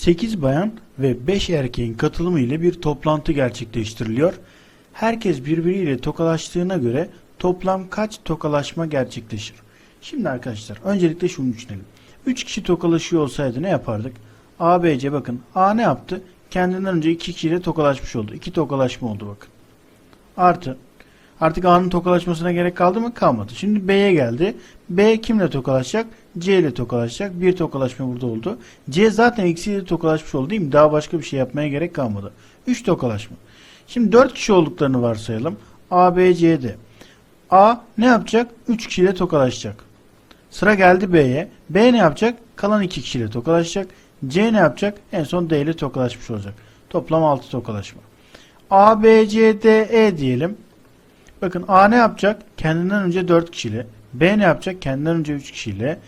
8 bayan ve 5 erkeğin katılımı ile bir toplantı gerçekleştiriliyor. Herkes birbiriyle tokalaştığına göre toplam kaç tokalaşma gerçekleşir? Şimdi arkadaşlar öncelikle şunu düşünelim. 3 kişi tokalaşıyor olsaydı ne yapardık? A, B, C bakın. A ne yaptı? Kendinden önce 2 kişiyle tokalaşmış oldu. 2 tokalaşma oldu bakın. Artı Artık A'nın tokalaşmasına gerek kaldı mı? Kalmadı. Şimdi B'ye geldi. B kimle tokalaşacak? C ile tokalaşacak. Bir tokalaşma burada oldu. C zaten eksiyle tokalaşmış oldu değil mi? Daha başka bir şey yapmaya gerek kalmadı. 3 tokalaşma. Şimdi 4 kişi olduklarını varsayalım. A, B, C'de. A ne yapacak? 3 kişiyle tokalaşacak. Sıra geldi B'ye. B ne yapacak? Kalan 2 kişiyle tokalaşacak. C ne yapacak? En son D ile tokalaşmış olacak. Toplam 6 tokalaşma. A, B, C, D, E diyelim. Bakın A ne yapacak? Kendinden önce 4 kişiyle. B ne yapacak? Kendinden önce 3 kişiyle.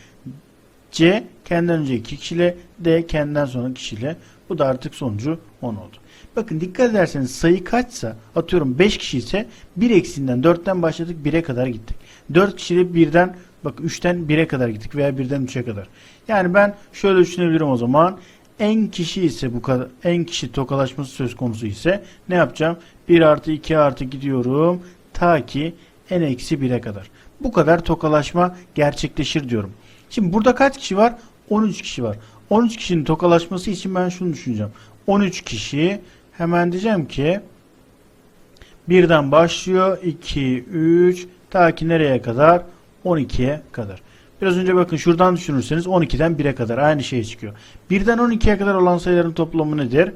C kendinden önce 2 kişiyle. D kendinden sonra kişiyle. Bu da artık sonucu 10 oldu. Bakın dikkat ederseniz sayı kaçsa atıyorum 5 kişi ise 1 eksiğinden 4'ten başladık 1'e kadar gittik. 4 kişiyle 1'den bak 3'ten 1'e kadar gittik veya 1'den 3'e kadar. Yani ben şöyle düşünebilirim o zaman. En kişi ise bu kadar en kişi tokalaşması söz konusu ise ne yapacağım? 1 artı 2 artı gidiyorum ta ki n eksi 1'e kadar. Bu kadar tokalaşma gerçekleşir diyorum. Şimdi burada kaç kişi var? 13 kişi var. 13 kişinin tokalaşması için ben şunu düşüneceğim. 13 kişi hemen diyeceğim ki birden başlıyor 2 3 ta ki nereye kadar? 12'ye kadar. Biraz önce bakın şuradan düşünürseniz 12'den 1'e kadar aynı şey çıkıyor. 1'den 12'ye kadar olan sayıların toplamı nedir?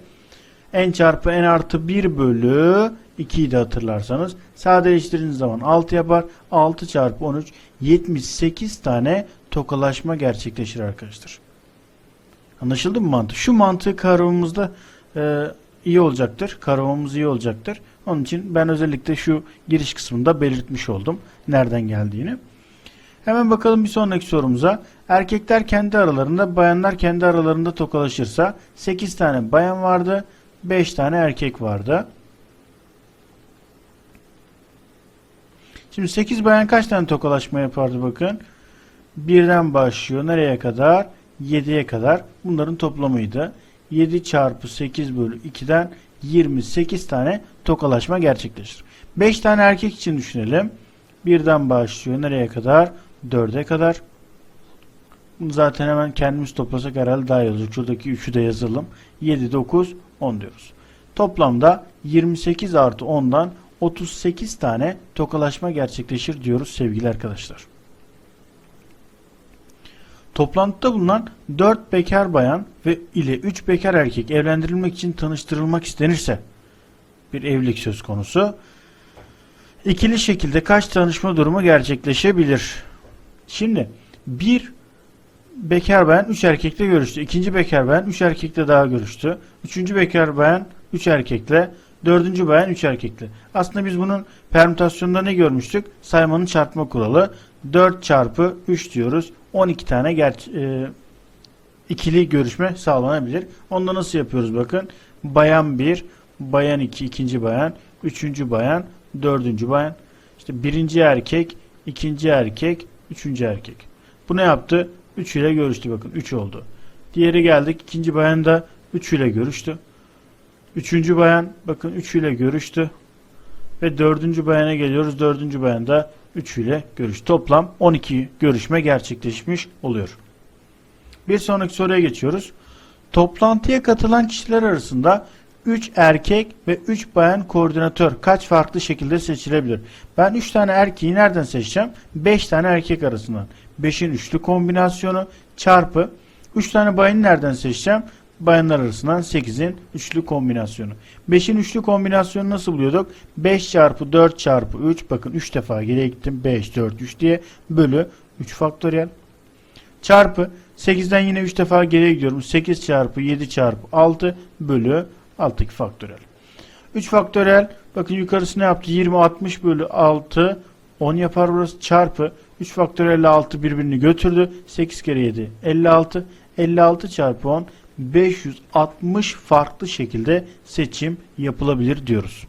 n çarpı n artı 1 bölü 2'yi de hatırlarsanız sadeleştirdiğiniz zaman 6 yapar. 6 çarpı 13 78 tane tokalaşma gerçekleşir arkadaşlar. Anlaşıldı mı mantık? Şu mantığı kavramamızda e, iyi olacaktır. Kavramamız iyi olacaktır. Onun için ben özellikle şu giriş kısmında belirtmiş oldum. Nereden geldiğini. Hemen bakalım bir sonraki sorumuza. Erkekler kendi aralarında, bayanlar kendi aralarında tokalaşırsa 8 tane bayan vardı, 5 tane erkek vardı. Şimdi 8 bayan kaç tane tokalaşma yapardı bakın. Birden başlıyor. Nereye kadar? 7'ye kadar. Bunların toplamıydı. 7 çarpı 8 bölü 2'den 28 tane tokalaşma gerçekleşir. 5 tane erkek için düşünelim. Birden başlıyor. Nereye kadar? 4'e kadar. Bunu zaten hemen kendimiz toplasak herhalde daha iyi olacak. Şuradaki 3'ü de yazalım. 7, 9, 10 diyoruz. Toplamda 28 artı 10'dan 38 tane tokalaşma gerçekleşir diyoruz sevgili arkadaşlar. Toplantıda bulunan 4 bekar bayan ve ile 3 bekar erkek evlendirilmek için tanıştırılmak istenirse bir evlilik söz konusu. İkili şekilde kaç tanışma durumu gerçekleşebilir? Şimdi bir bekar bayan 3 erkekle görüştü. İkinci bekar bayan 3 erkekle daha görüştü. Üçüncü bekar bayan 3 erkekle Dördüncü bayan 3 erkekli. Aslında biz bunun permütasyonunda ne görmüştük? Saymanın çarpma kuralı. 4 çarpı 3 diyoruz. 12 tane ger e, ikili görüşme sağlanabilir. Onda nasıl yapıyoruz bakın. Bayan 1, bayan 2, ikinci bayan, üçüncü bayan, dördüncü bayan. İşte birinci erkek, ikinci erkek, üçüncü erkek. Bu ne yaptı? 3 ile görüştü bakın. 3 oldu. Diğeri geldik. ikinci bayan da 3 ile görüştü. Üçüncü bayan bakın 3 ile görüştü. Ve dördüncü bayana geliyoruz. Dördüncü bayan da 3 ile görüş. Toplam 12 görüşme gerçekleşmiş oluyor. Bir sonraki soruya geçiyoruz. Toplantıya katılan kişiler arasında 3 erkek ve 3 bayan koordinatör kaç farklı şekilde seçilebilir? Ben 3 tane erkeği nereden seçeceğim? 5 tane erkek arasından. 5'in üçlü kombinasyonu çarpı 3 tane bayanı nereden seçeceğim? Bayanlar arasından 8'in üçlü kombinasyonu. 5'in üçlü kombinasyonu nasıl buluyorduk? 5 çarpı 4 çarpı 3 bakın 3 defa geriye gittim. 5 4 3 diye bölü 3 faktöriyel. Çarpı 8'den yine 3 defa geriye gidiyorum. 8 çarpı 7 çarpı 6 bölü 6 faktöriyel. 3 faktöriyel bakın yukarısı ne yaptı? 20 60 bölü 6 10 yapar burası. Çarpı 3 faktöriyel 6 birbirini götürdü. 8 kere 7 56 56 çarpı 10 560 farklı şekilde seçim yapılabilir diyoruz.